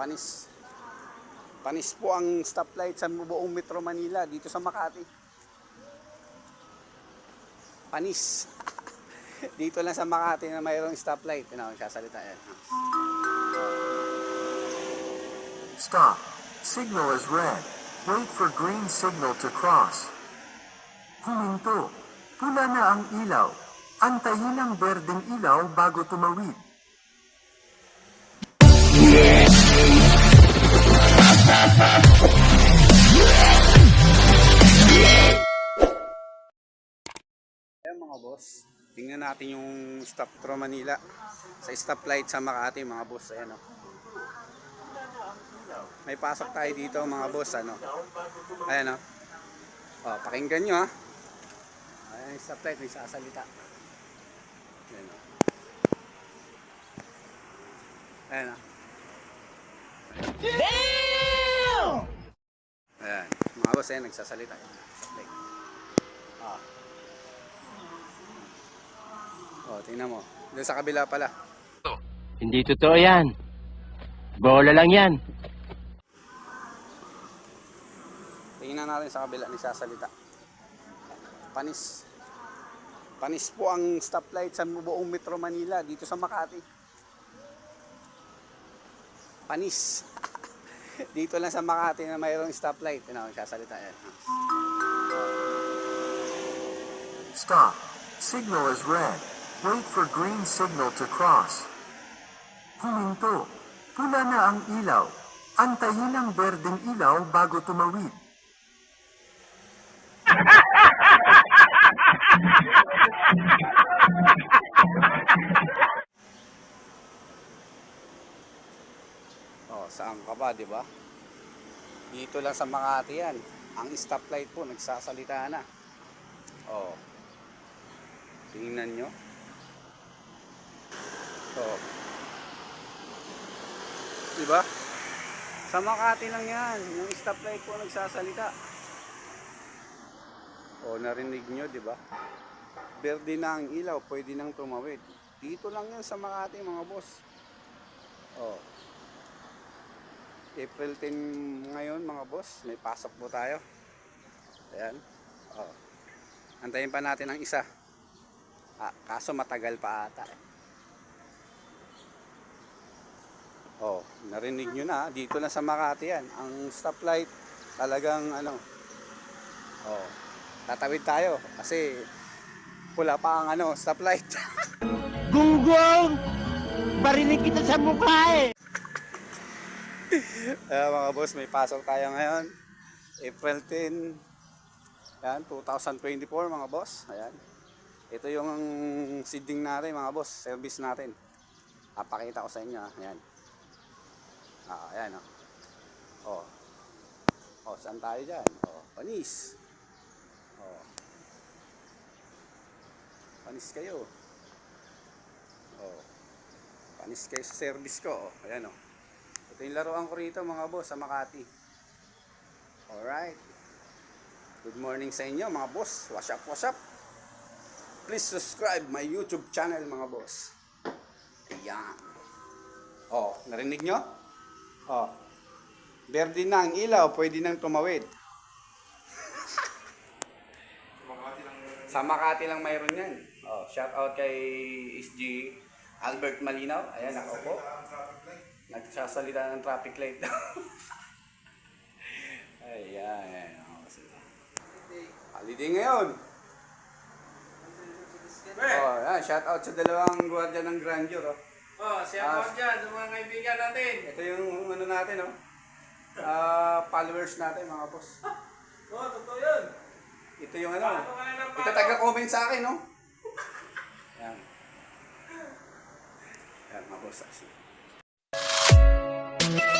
Panis. Panis po ang stoplight sa buong Metro Manila dito sa Makati. Panis. dito lang sa Makati na mayroong stoplight. Ano, sasalita yan. Stop. Signal is red. Wait for green signal to cross. Huminto. Pula na ang ilaw. Antayin ang berdeng ilaw bago tumawid. Ayan mga boss, tingnan natin yung stop Metro Manila sa stoplight sa Makati mga boss. Ayan o. May pasok tayo dito mga boss. Ano? Ayan o. O, pakinggan nyo ha. Ayan yung stoplight, may sasalita. Ayan o. Ayan o. Ayan. Ayan, nagsasalita. Stoplight. Ah. O, tingnan mo. Doon sa kabila pala. Hindi totoo yan. Bola lang yan. Tingnan natin sa kabila ni sasalita. Panis. Panis po ang stoplight sa buong Metro Manila dito sa Makati. Panis. Dito lang sa Makati na mayroong stoplight. Ano, sasalita yan. Stop. Signal is red. Wait for green signal to cross. Huminto. Pula na ang ilaw. Antayin ang berdeng ilaw bago tumawid. Di ba? Dito lang sa Makati yan. Ang stoplight po, nagsasalita na. Oh. Tingnan nyo. Oh. Di ba? Sa Makati lang yan. Yung stoplight po nagsasalita. Oh, narinig nyo, di ba? Berde na ang ilaw, pwede nang tumawid. Dito lang yan sa Makati, mga boss. Oh. April 10 ngayon mga boss, may pasok po tayo. Ayan. Oh. Antayin pa natin ang isa. Ah, kaso matagal pa ata. eh. Oh, narinig nyo na, dito na sa Makati yan. Ang stoplight talagang ano. Oh, tatawid tayo kasi pula pa ang ano, stoplight. Gunggong! Barinig kita sa mukha eh! Ayan mga boss, may pasok tayo ngayon. April 10, yan, 2024 mga boss. Ayan. Ito yung seeding natin mga boss, service natin. Papakita ko sa inyo. ah. Ayan. Ah, ayan oh. Oh. Oh, saan tayo dyan? Oh, panis. Oh. Panis kayo. Oh. Panis kayo sa service ko. Oh, ayan oh. Ito yung laruan ko rito mga boss sa Makati. Alright. Good morning sa inyo mga boss. What's up, what's up? Please subscribe my YouTube channel mga boss. Ayan. Oh, narinig nyo? Oh. Verde na ang ilaw, pwede nang tumawid. sa Makati lang mayroon yan. Oh, shout out kay SG Albert Malinaw. Ayan, nakaupo. Nagsasalita ng traffic light daw. Ayan, ayan. Oh, sige. Holiday ngayon. Oh, ayan, shout out sa dalawang gwardiya ng Grandeur. Oh. Oh, siya Ah. po dyan, sa mga kaibigan natin. Ito yung ano natin, oh. Ah, followers natin, mga boss. Oh, totoo yun. Ito yung ano. Paano ka na ng Ito taga-comment sa akin, no? Yan. Yan, mga boss. Thank you.